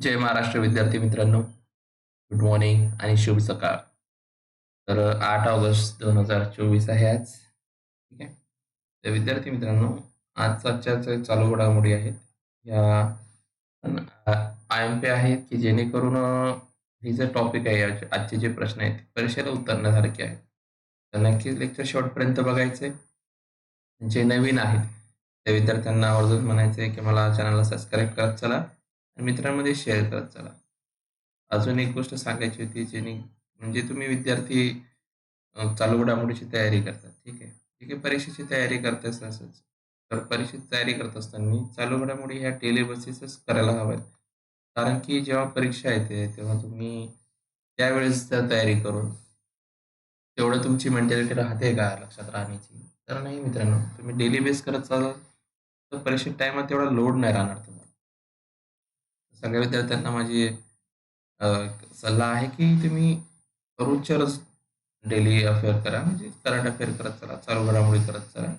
जय महाराष्ट्र विद्यार्थी मित्रांनो. Good morning आणि शुभ सकाळ. तर आठ ऑगस्ट दोन हजार चोवीस आहे आज. ठीक आहे? तर विद्यार्थी मित्रांनो आजच्या चर्चा चालू घडामोडी आहेत. या आय एम पी आहेत की जेणेकरून हे जे टॉपिक आहे आजचे जे प्रश्न आहेत ते परीक्षेला उतरण्यासारखे आहेत. तर नक्कीच लेक्चर शेवटपर्यंत बघायचे. जे नवीन आहेत त्या विद्यार्थ्यांना आवर्जून म्हणायचं आहे की मला चॅनलला सबस्क्राईब करत चला. मित्रांमध्ये शेअर करत चला. अजून एक गोष्ट सांगायची होती जेणे म्हणजे तुम्ही विद्यार्थी चालू घडामोडीची तयारी करतात. ठीक आहे? ठीक आहे परीक्षेची तयारी करतेस असंच तर परीक्षेची तयारी करत असताना चालू घडामोडी ह्या डेली बेसिसच करायला हव्यात. कारण की जेव्हा परीक्षा येते तेव्हा तुम्ही त्यावेळेस त्या तयारी करून तेवढं तुमची मेंटॅलिटी राहते का लक्षात राहण्याची? तर नाही मित्रांनो तुम्ही डेली बेस करत चालाल तर परीक्षेत टायमात तेवढा लोड नाही राहणार सगळ्या विद्यार्थ्यांना माझी सल्ला आहे की तुम्ही रोजच्या रोज डेली अफेअर करा. म्हणजे करंट अफेअर करत चला चालू घडामोडी करत चला.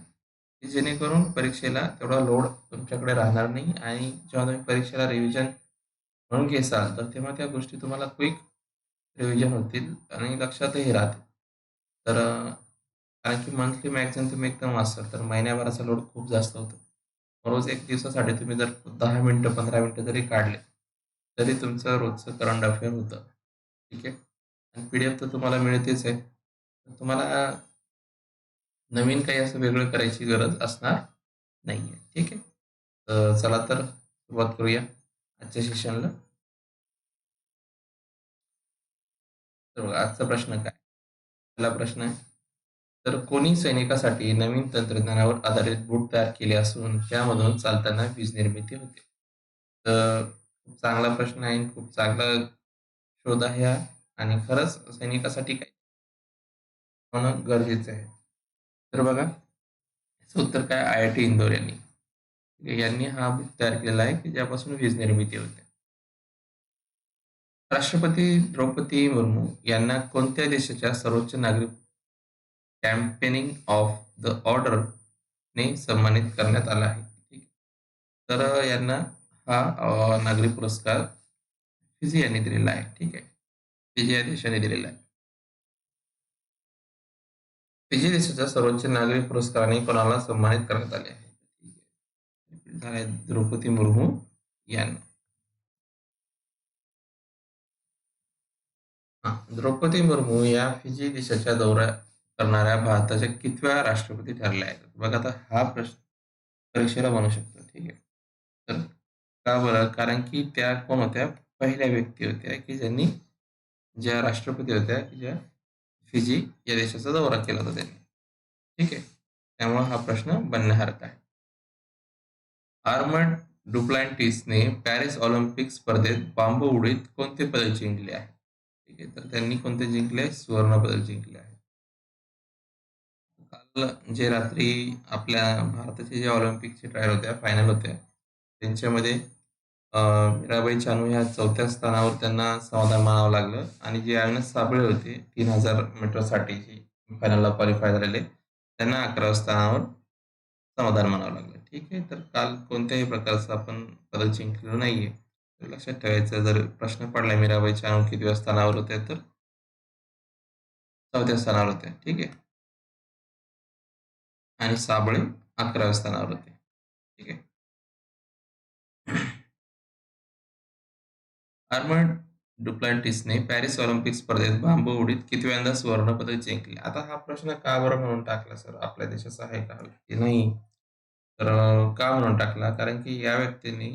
की जेणेकरून परीक्षेला तेवढा लोड तुमच्याकडे राहणार नाही आणि जेव्हा तुम्ही परीक्षेला रिव्हिजन म्हणून घेसाल तर तेव्हा त्या गोष्टी तुम्हाला क्विक रिव्हिजन होतील आणि लक्षातही राहतील. तर कारण की मंथली मॅगझिन तुम्ही एकदम वाचाल तर महिन्याभराचा लोड खूप जास्त होतो. रोज एक दिवसासाठी तुम्ही जर दहा मिनटं पंधरा मिनटं जरी काढले तरी तुमचं रोजचं करंट अफेअर होतं. ठीक आहे? आणि पी डी एफ तर तुम्हाला मिळतेच आहे. तुम्हाला नवीन काही असं वेगळं करायची गरज असणार नाही आहे ठीक आहे? तर चला तर सुरुवात करूया आजच्या सेशनला तर बघा, आजचा प्रश्न काय? पहिला प्रश्न आहे. तर कोणी सैनिकासाठी नवीन तंत्रज्ञानावर आधारित बूट तयार केले असून त्यामधून चालताना वीज निर्मिती होते. तर खूप चांगला प्रश्न आहे खूप चांगला शोध आहे हा. आणि खरंच सैनिकासाठी काय होणं गरजेचं आहे. तर बघा याचं उत्तर काय? आय आय टी इंदोर यांनी. यांनी हा बुक तयार केलेला आहे की ज्यापासून वीज निर्मिती होते. राष्ट्रपती द्रौपदी मुर्मू यांना कोणत्या देशाच्या सर्वोच्च नागरिक कॅम्पेनिंग ऑफ द ऑर्डर ने सन्मानित करण्यात आला आहे? तर यांना हा नागरी पुरस्कार फिजी यांनी दिलेला आहे. ठीक आहे. फिजी या देशाने दिलेला आहे. फिजी देशाच्या सर्वोच्च नागरी पुरस्काराने कोणाला सन्मानित करण्यात आले आहे? ठीक आहे. द्रौपदी मुर्मू यांना. हा, द्रौपदी मुर्मू या फिजी देशाच्या दौऱ्या करणाऱ्या भारताच्या कितव्या राष्ट्रपती ठरल्या आहेत? बघा आता हा प्रश्न परीक्षेला बनू शकतो. ठीक आहे. तर का बरं? कारण की त्या कोण होत्या? पहिल्या व्यक्ती होत्या की ज्यांनी ज्या राष्ट्रपती होत्या की ज्या फिजी या देशाचा दौरा केला होता त्यांनी. ठीक आहे? त्यामुळे हा प्रश्न बनण्यासारखा आहे. आर्मंड डुप्लांटिसने पॅरिस ऑलिम्पिक स्पर्धेत बांबू उडीत कोणते पदक जिंकले आहे? ठीक आहे तर त्यांनी कोणते जिंकले? सुवर्ण पदक जिंकले आहे. काल जे रात्री आपल्या भारताचे जे ऑलिम्पिकचे ट्रायल होत्या फायनल होत्या त्यांच्यामध्ये मीराबाई चानू ह्या चौथ्या स्थानावर त्यांना समाधान मानावं लागलं आणि जे अविनाश साबळे होते तीन हजार मीटरसाठीची फायनलला क्वालिफाय झालेले त्यांना अकराव्या स्थानावर समाधान मानावं लागलं. ठीक आहे तर काल कोणत्याही प्रकारचं आपण पदक जिंकलेलं नाहीये. तर लक्षात ठेवायचं जर प्रश्न पडला मीराबाई चानू कितव्या स्थानावर होत्या तर चौथ्या स्थानावर होत्या. ठीक आहे. आणि साबळे अकराव्या स्थानावर होते. ठीक आहे. आर्मंड डुप्लांटिसने पॅरिस ऑलिम्पिक स्पर्धेत बांबू उडीत कितव्यांदा सुवर्ण पदक जिंकले? आता हा प्रश्न का बरं म्हणून टाकला सर? आपल्या देशाचा आहे का? की नाही. तर का म्हणून टाकला? कारण की या व्यक्तीने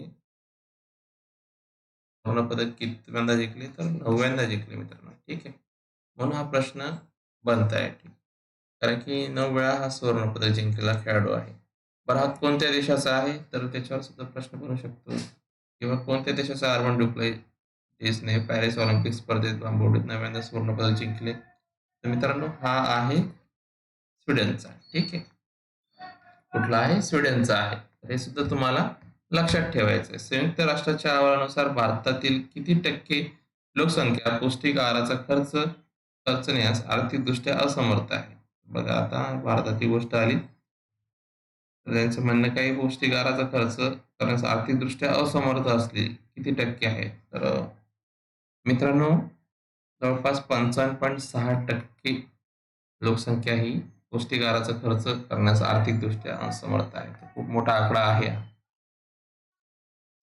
सुवर्ण पदक कितव्यांदा जिंकले तर नवव्यांदा जिंकले मित्रांनो. ठीक आहे. म्हणून हा प्रश्न बनत आहे. ठीक. कारण की नऊ वेळा हा सुवर्ण पदक जिंकलेला खेळाडू आहे. बरं हा कोणत्या देशाचा आहे? तर त्याच्यावर सुद्धा प्रश्न बनू शकतो. किंवा कोणत्या देशाचा आर्मन एसने पॅरिस ऑलिम्पिक स्पर्धेत बांबोडीत नव्यांदा सुवर्ण पदक जिंकले तर मित्रांनो हा आहे स्वीडनचा ठीक आहे? कुठला आहे? स्वीडनचा आहे. हे सुद्धा तुम्हाला लक्षात ठेवायचं आहे. संयुक्त राष्ट्राच्या अहवालानुसार भारतातील किती टक्के लोकसंख्या पौष्टिक आहाराचा खर्च खर्चण्यास आर्थिकदृष्ट्या असमर्थ आहे? बघा आता भारताची गोष्ट आली. तर त्यांचं म्हणणं काही पौष्टिक आहाराचा खर्च करण्यास आर्थिकदृष्ट्या असमर्थ असले किती टक्के आहे? तर मित्रांनो जवळपास पंचावन्न पॉईंट सहा टक्के लोकसंख्या ही पौष्टिक खर्च करण्यास आर्थिकदृष्ट्या असमर्थ आहे. खूप मोठा आकडा आहे.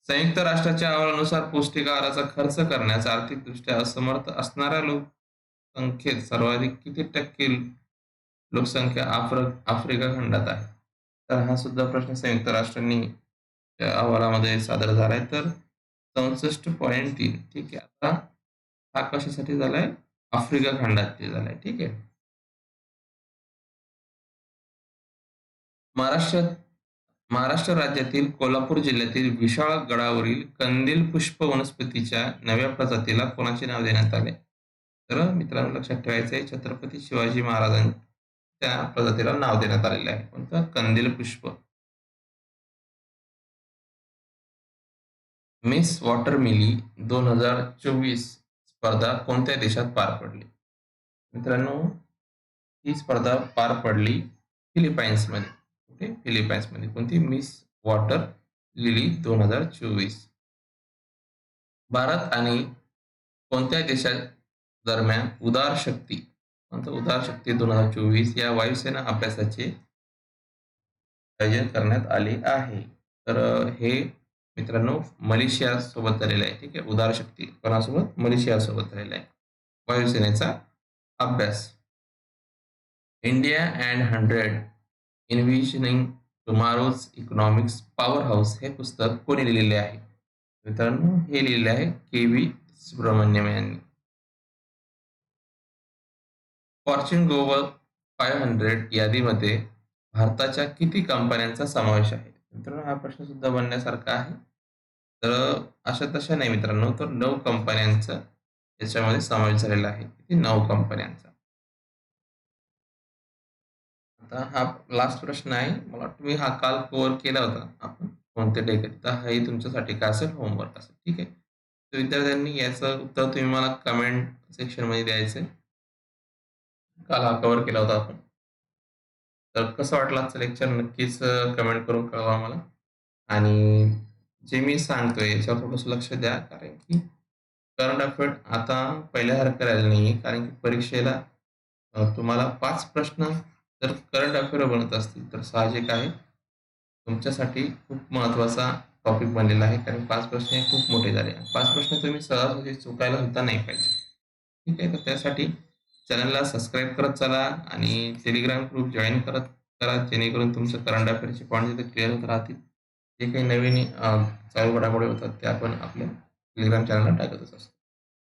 संयुक्त राष्ट्राच्या अहवालानुसार पौष्टिक आहाराचा खर्च करण्यास आर्थिकदृष्ट्या असमर्थ असणाऱ्या लोकसंख्येत सर्वाधिक किती टक्के लोकसंख्या आफ्र आफ्रिका खंडात आहे? तर हा सुद्धा प्रश्न संयुक्त राष्ट्रांनी अहवालामध्ये सादर झालाय. तर चौसष्ट पॉईंट तीन ठीक आहे. आता हा कशासाठी झालाय? आफ्रिका खंडात झालाय ठीक आहे. महाराष्ट्रात महाराष्ट्र राज्यातील कोल्हापूर जिल्ह्यातील विशाळ गडावरील कंदील पुष्प वनस्पतीच्या नव्या प्रजातीला कोणाचे नाव देण्यात आले? तर मित्रांनो लक्षात ठेवायचं आहे छत्रपती शिवाजी महाराजांच्या त्या प्रजातीला नाव देण्यात आलेलं आहे. कोणतं? कंदील पुष्प. मिस वॉटर मिली दोन हजार चोवीस स्पर्धा कोणत्या देशात पार पडली? मित्रांनो ही स्पर्धा पार पडली फिलिपाईन्समध्ये. ओके? फिलिपाईन्समध्ये. कोणती? मिस वॉटर लिली दोन हजार चोवीस. भारत आणि कोणत्या देशात दरम्यान उदार शक्ती? उदार शक्ती दोन हजार चोवीस या वायुसेना अभ्यासाचे आयोजन करण्यात आले आहे? तर हे मित्रांनो मलेशिया सोबत झालेला आहे ठीक आहे? उदार शक्ती कोणासोबत? मलेशिया सोबत झालेला आहे. वायुसेनेचा अभ्यास. India and hundred envisioning tomorrow's economics powerhouse हे पुस्तक कोणी लिहिलेले आहे? मित्रांनो हे लिहिलेले आहे के व्ही सुब्रमण्यम यांनी. फॉर्च्युन ग्लोबल फाय हंड्रेड यादीमध्ये भारताच्या किती कंपन्यांचा समावेश आहे? मित्रांनो हा प्रश्न सुद्धा बनण्यासारखा आहे. तर अशा तशा नाही मित्रांनो तर नऊ कंपन्यांचा याच्यामध्ये समावेश झालेला आहे. किती? नऊ कंपन्यांचा. आता हा लास्ट प्रश्न आहे. मला वाटतं मी हा काल कव्हर केला होता. आपण कोणत्या डेट तर हे तुमच्यासाठी काय असेल? होमवर्क असेल. ठीक आहे. तर विद्यार्थ्यांनी याचं उत्तर तुम्ही मला कमेंट सेक्शनमध्ये द्यायचं आहे काल हा कव्हर केला होता आपण. तर कसं वाटलं आजचं लेक्चर नक्कीच कमेंट करून कळवा मला आणि जे मी सांगतोय याच्यावर थोडंसं लक्ष द्या कारण की करंट अफेअर आता पहिल्यासारखं राहिलं नाही कारण की परीक्षेला तुम्हाला पाच प्रश्न जर करंट अफेअर बनत असतील तर साहजिक आहे तुमच्यासाठी खूप महत्त्वाचा टॉपिक बनलेला आहे. कारण पाच प्रश्न हे खूप मोठे झाले. पाच प्रश्न तुम्ही सहज म्हणजे चुकायला सुद्धा नाही पाहिजे. ठीक आहे? तर त्यासाठी चॅनलला सबस्क्राईब करत चला आणि टेलिग्राम ग्रुप जॉईन करत करा जेणेकरून तुमचं करंट अफेअरचे पॉईंट तिथे क्लिअर होत राहतील. जे काही नवीन चालू घडामोडी होतात ते आपण आपल्या टेलिग्राम चॅनलला टाकतच असतो.